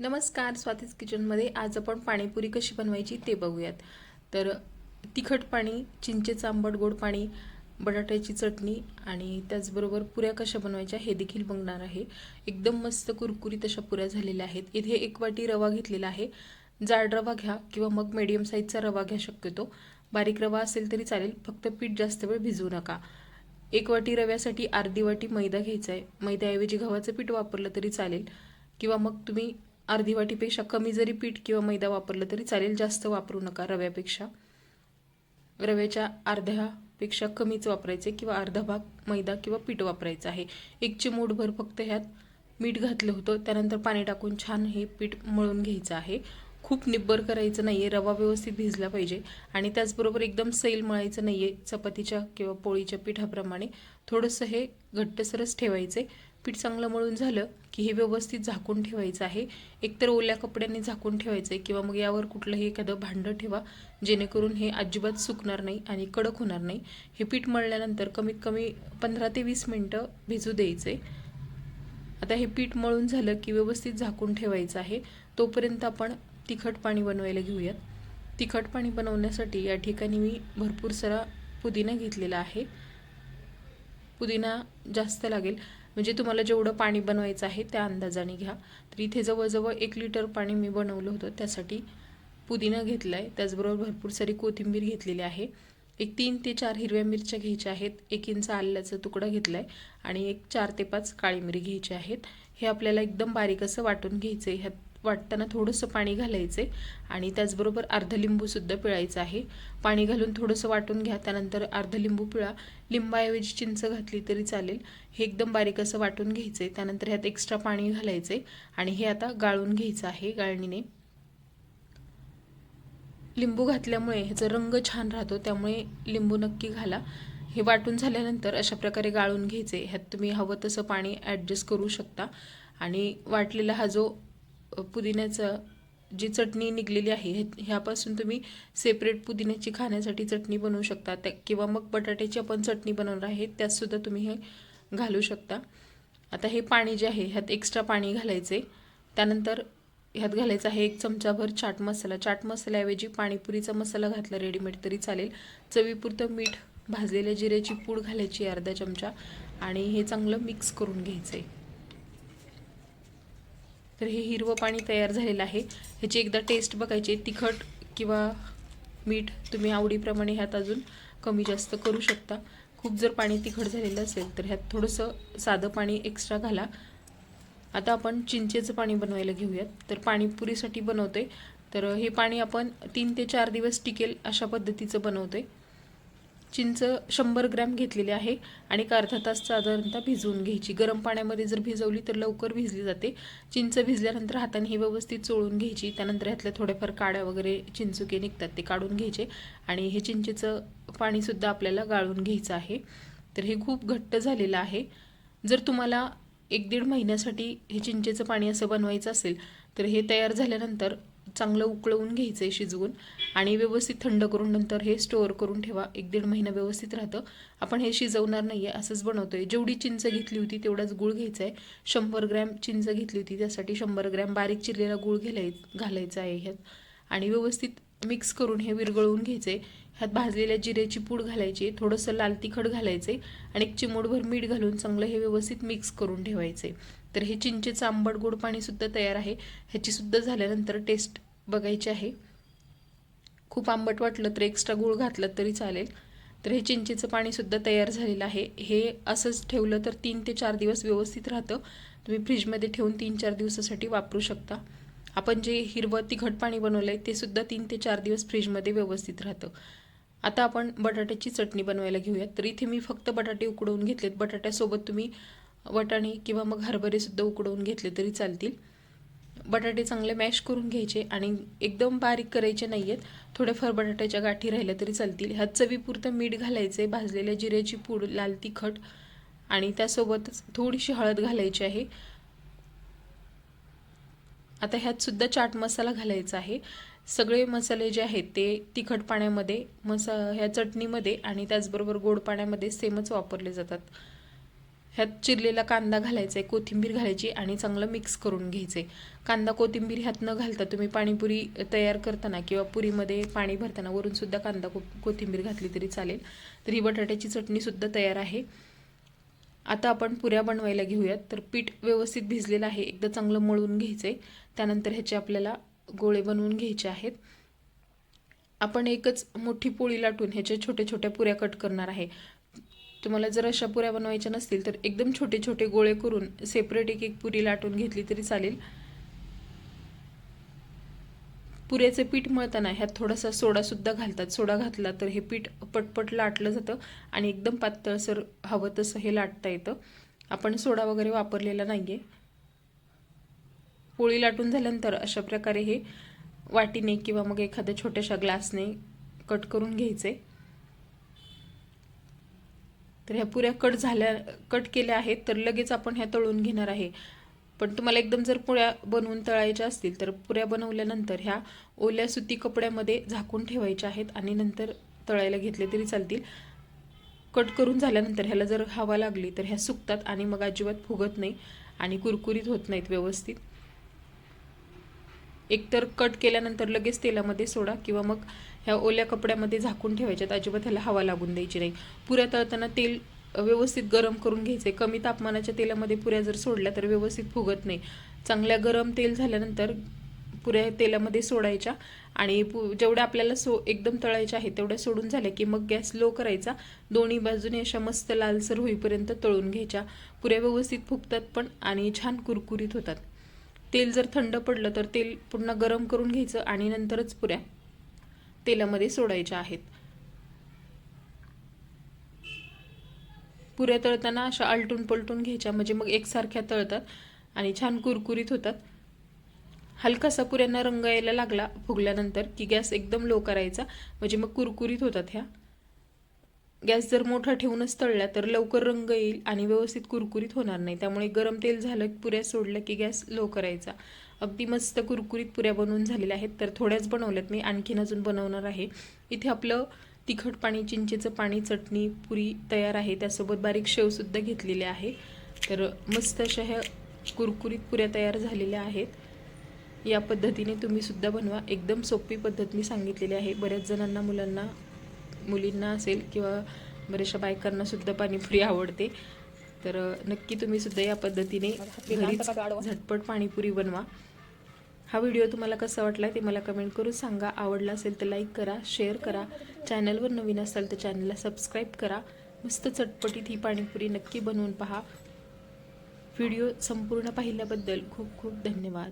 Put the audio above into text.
नमस्कार स्वातीज किचनमध्ये आज आपण पाणीपुरी कशी बनवायची ते बघूयात. तर तिखट पाणी चिंचेचं आंबट गोड पाणी बटाट्याची चटणी आणि त्याचबरोबर पुऱ्या कशा बनवायच्या हे देखील बघणार आहे. एकदम मस्त कुरकुरीत अशा पुऱ्या झालेल्या आहेत. इथे एक वाटी रवा घेतलेला आहे. जाड रवा घ्या किंवा मग मीडियम साईजचा रवा घ्या शक्यतो. बारीक रवा असेल तरी चालेल फक्त पीठ जास्त वेळ भिजवू नका. एक वाटी रव्यासाठी अर्धी वाटी मैदा घ्यायचा आहे. मैद्याऐवजी गव्हाचं पीठ वापरलं तरी चालेल. किंवा मग तुम्ही अर्धी वाटीपेक्षा कमी जरी पीठ किंवा मैदा वापरलं तरी चालेल. जास्त वापरू नका रव्यापेक्षा. रव्याच्या अर्ध्यापेक्षा कमीच वापरायचे किंवा अर्धा भाग मैदा किंवा पीठ वापरायचं आहे. एक चिमूटभर फक्त ह्यात मीठ घातलं होतं. त्यानंतर पाणी टाकून छान हे पीठ मळून घ्यायचं आहे. खूप निब्बर करायचं नाही आहे रवा व्यवस्थित भिजला पाहिजे. आणि त्याचबरोबर एकदम सैल मळायचं नाही आहे चपातीच्या किंवा पोळीच्या पिठाप्रमाणे थोडंसं हे घट्टसरच ठेवायचे. पीठ चांगलं मळून झालं की हे व्यवस्थित झाकून ठेवायचं आहे. एकतर ओल्या कपड्यांनी झाकून ठेवायचं आहे किंवा मग यावर कुठलंही एखादं भांडं ठेवा जेणेकरून हे अजिबात सुकणार नाही आणि कडक होणार नाही. हे पीठ मळल्यानंतर कमीत कमी पंधरा ते वीस मिनटं भिजू द्यायचे आता हे पीठ मळून झालं की व्यवस्थित झाकून ठेवायचं आहे. तोपर्यंत आपण तिखट पाणी बनवायला घेऊयात. तिखट पाणी बनवण्यासाठी या ठिकाणी मी भरपूर सारा पुदिना घेतलेला आहे. पुदिना जास्त लागेल. म्हणजे तुम्हाला जेवढं पाणी बनवायचं आहे त्या अंदाजाने घ्या. तर इथे जवळजवळ एक लिटर पाणी मी बनवलं होतं त्यासाठी पुदिना घेतला आहे त्याचबरोबर भरपूर सारी कोथिंबीर घेतलेली आहे. एक तीन ते चार हिरव्या मिरच्या घ्यायच्या आहेत. एक इंच आल्याचा तुकडा घेतला आहे आणि एक चार ते पाच काळी मिरी घ्यायची आहेत. हे आपल्याला एकदम बारीक असं वाटून घ्यायचं आहे ह्यात वाटताना थोडंसं पाणी घालायचे आणि त्याचबरोबर अर्ध लिंबूसुद्धा पिळायचं आहे. पाणी घालून थोडंसं वाटून घ्या त्यानंतर अर्ध लिंबू पिळा. लिंबाऐवजी चिंच घातली तरी चालेल. हे एकदम बारीक असं वाटून घ्यायचं आहे त्यानंतर ह्यात एक्स्ट्रा पाणी घालायचे आणि हे आता गाळून घ्यायचं आहे गाळणीने. लिंबू घातल्यामुळे ह्याचा रंग छान राहतो त्यामुळे लिंबू नक्की घाला. हे वाटून झाल्यानंतर अशा प्रकारे गाळून घ्यायचे ह्यात तुम्ही हवं तसं पाणी ॲडजस्ट करू शकता. आणि वाटलेला हा जो पुदिन्याचं जी चटणी निघलेली आहे ह्यापासून तुम्ही सेपरेट पुदिन्याची खाण्यासाठी चटणी बनवू शकता. त्या किंवा मग बटाट्याची आपण चटणी बनवणार आहे त्यातसुद्धा तुम्ही हे घालू शकता. आता हे पाणी जे आहे ह्यात एक्स्ट्रा पाणी घालायचे. त्यानंतर ह्यात घालायचं आहे एक चमचाभर चाट मसाला. चाट मसाल्याऐवजी पाणीपुरीचा मसाला घातला रेडीमेड तरी चालेल. चवीपुरतं मीठ भाजलेल्या जिऱ्याची पूड घालायची अर्धा चमचा आणि हे चांगलं मिक्स करून घ्यायचं आहे तर हे हिरवं पाणी तयार झालेलं आहे. ह्याची एकदा टेस्ट बघायची तिखट किंवा मीठ तुम्ही आवडीप्रमाणे ह्यात अजून कमी जास्त करू शकता. खूप जर पाणी तिखट झालेलं असेल तर ह्यात थोडंसं साधं पाणी एक्स्ट्रा घाला. आता आपण चिंचेचं पाणी बनवायला घेऊयात. तर पाणीपुरीसाठी बनवते तर हे पाणी आपण तीन ते चार दिवस टिकेल अशा पद्धतीचं बनवते चिंच शंभर ग्रॅम घेतलेली आहे आणि एक अर्धा तास साधारणतः भिजवून घ्यायची. गरम पाण्यामध्ये जर भिजवली तर लवकर भिजली जाते. चिंच भिजल्यानंतर हाताने ही व्यवस्थित चोळून घ्यायची. त्यानंतर ह्यातल्या थोड्याफार काड्या वगैरे चिंचुके निघतात ते काढून घ्यायचे. आणि हे चिंचेचं पाणीसुद्धा आपल्याला गाळून घ्यायचं आहे. तर हे खूप घट्ट झालेलं आहे. जर तुम्हाला एक दीड महिन्यासाठी हे चिंचेचं पाणी असं बनवायचं असेल तर हे तयार झाल्यानंतर चांगलं उकळवून घ्यायचं आहे शिजवून आणि व्यवस्थित थंड करून नंतर हे स्टोअर करून ठेवा. एक दीड महिना व्यवस्थित राहतं. आपण हे शिजवणार नाही आहे असंच बनवतो आहे जेवढी चिंच घेतली होती तेवढाच गूळ घ्यायचा आहे शंभर ग्रॅम चिंच घेतली होती त्यासाठी शंभर ग्रॅम बारीक चिरलेला गूळ घेलाय घालायचा आहे ह्यात. आणि व्यवस्थित मिक्स करून हे विरगळवून घ्यायचे ह्यात भाजलेल्या जिऱ्याची पूड घालायची थोडंसं लाल तिखट घालायचे आणि एक चिमूटभर मीठ घालून चांगलं हे व्यवस्थित मिक्स करून ठेवायचे तर हे चिंचेचं आंबट गोड पाणीसुद्धा तयार आहे. ह्याचीसुद्धा झाल्यानंतर टेस्ट बघायची आहे. खूप आंबट वाटलं तर एक्स्ट्रा गूळ घातलं तरी चालेल. तर हे चिंचेचं पाणीसुद्धा तयार झालेलं आहे. हे असंच ठेवलं तर तीन ते चार दिवस व्यवस्थित राहतं. तुम्ही फ्रीजमध्ये ठेवून तीन चार दिवसासाठी वापरू शकता. आपण जे हिरवं तिखट पाणी बनवलं आहे ते सुद्धा तीन ते चार दिवस फ्रीजमध्ये व्यवस्थित राहतं. आता आपण बटाट्याची चटणी बनवायला घेऊयात. तर इथे मी फक्त बटाटे उकडवून घेतलेत. बटाट्यासोबत तुम्ही वटाणे किंवा मग हरभरेसुद्धा उकडवून घेतले तरी चालतील. बटाटे चांगले मॅश करून घ्यायचे आणि एकदम बारीक करायचे नाही आहेत थोड्याफार बटाट्याच्या गाठी राहिल्या तरी चालतील. ह्यात चवीपुरतं मीठ घालायचे भाजलेल्या जिऱ्याची पूड लाल तिखट आणि त्यासोबतच थोडीशी हळद घालायची आहे. आता ह्यातसुद्धा चाट मसाला घालायचा आहे. सगळे मसाले जे आहेत ते तिखट पाण्यामध्ये मसा ह्या चटणीमध्ये आणि त्याचबरोबर गोड पाण्यामध्ये सेमच वापरले जातात. ह्यात चिरलेला कांदा घालायचा आहे कोथिंबीर घालायची आणि चांगलं मिक्स करून घ्यायचं आहे कांदा कोथिंबीर ह्यात न घालता तुम्ही पाणीपुरी तयार करताना किंवा पुरीमध्ये पाणी भरताना वरूनसुद्धा कांदा को कोथिंबीर घातली तरी चालेल. तर ही बटाट्याची चटणीसुद्धा तयार आहे. आता आपण पुऱ्या बनवायला घेऊयात. तर पीठ व्यवस्थित भिजलेलं आहे. एकदा चांगलं मळून घ्यायचं आहे त्यानंतर ह्याचे आपल्याला गोळे बनवून घ्यायचे आहेत. आपण एकच मोठी पोळी लाटून ह्याच्या छोट्या छोट्या पुऱ्या कट करणार आहे. तुम्हाला जर अशा पुऱ्या बनवायच्या नसतील तर एकदम छोटे छोटे गोळे करून सेपरेट एक एक पुरी लाटून घेतली तरी चालेल. पुऱ्याचे पीठ मळताना ह्यात थोडासा सोडासुद्धा घालतात. सोडा घातला तर हे पीठ पटपट लाटलं जातं आणि एकदम पातळसर हवं तसं हे लाटता येतं. आपण सोडा वगैरे वापरलेला नाही आहे पोळी लाटून झाल्यानंतर अशा प्रकारे हे वाटीने किंवा मग एखाद्या छोट्याशा ग्लासने कट करून घ्यायचे. तर ह्या पुऱ्या कट झाल्या कट केल्या आहेत तर लगेच आपण ह्या तळून घेणार आहे. पण तुम्हाला एकदम जर पुऱ्या बनवून तळायच्या असतील तर पुऱ्या बनवल्यानंतर ह्या ओल्या सुती कपड्यामध्ये झाकून ठेवायच्या आहेत आणि नंतर तळायला घेतले तरी चालतील. कट करून झाल्यानंतर ह्याला जर हवा लागली तर ह्या सुकतात आणि मग अजिबात फुगत नाही आणि कुरकुरीत होत नाहीत व्यवस्थित. एकतर कट केल्यानंतर लगेच तेलामध्ये सोडा किंवा मग ह्या ओल्या कपड्यामध्ये झाकून ठेवायच्यात. अजिबात ह्याला हवा लागून द्यायची नाही. पुऱ्या तळताना तेल व्यवस्थित गरम करून घ्यायचे कमी तापमानाच्या तेलामध्ये पुऱ्या जर सोडल्या तर व्यवस्थित फुगत नाही. चांगल्या गरम तेल झाल्यानंतर पुऱ्या तेलामध्ये सोडायच्या आणि पु जेवढ्या आपल्याला सो एकदम तळायच्या आहेत तेवढ्या सोडून झाल्या की मग गॅस लो करायचा. दोन्ही बाजूने अशा मस्त लालसर होईपर्यंत तळून घ्यायच्या. पुऱ्या व्यवस्थित फुगतात पण आणि छान कुरकुरीत होतात. तेल जर थंड पडलं तर तेल पुन्हा गरम करून घ्यायचं आणि नंतरच पुऱ्या तेलामध्ये सोडायच्या आहेत. पुऱ्या तळताना अशा आलटून पलटून घ्यायच्या म्हणजे मग एकसारख्या तळतात आणि छान कुरकुरीत होतात. हलकासा पुऱ्यांना रंग यायला लागला फुगल्यानंतर की गॅस एकदम लो करायचा म्हणजे मग कुरकुरीत होतात ह्या. गॅस जर मोठा ठेवूनच तळला तर लवकर रंग येईल आणि व्यवस्थित कुरकुरीत होणार नाही. त्यामुळे गरम तेल झालं पुऱ्या सोडल्या की गॅस लो करायचा. अगदी मस्त कुरकुरीत पुऱ्या बनवून झालेल्या आहेत तर थोड्याच बनवल्यात. मी आणखीन अजून बनवणार आहे. इथे आपलं तिखट पाणी चिंचेचं पाणी चटणी पुरी तयार आहे. त्यासोबत बारीक शेवसुद्धा घेतलेले आहे. तर मस्त अशा ह्या कुरकुरीत पुऱ्या तयार झालेल्या आहेत. या पद्धतीने तुम्हीसुद्धा बनवा. एकदम सोपी पद्धत मी सांगितलेली आहे. बऱ्याच जणांना मुलांना मुलींना असेल किंवा बऱ्याचशा बायकांनासुद्धा पाणीपुरी आवडते. तर नक्की तुम्ही सुद्धा या पद्धतीने घरीच झटपट पाणीपुरी बनवा. हा व्हिडिओ तुम्हाला कसा वाटला ते मला कमेंट करून सांगा. आवडला असेल तर लाईक करा शेअर करा. चॅनलवर नवीन असाल तर चॅनलला सबस्क्राईब करा. मस्त चटपटीत ही पाणीपुरी नक्की बनवून पहा. व्हिडिओ संपूर्ण पाहिल्याबद्दल खूप खूप धन्यवाद.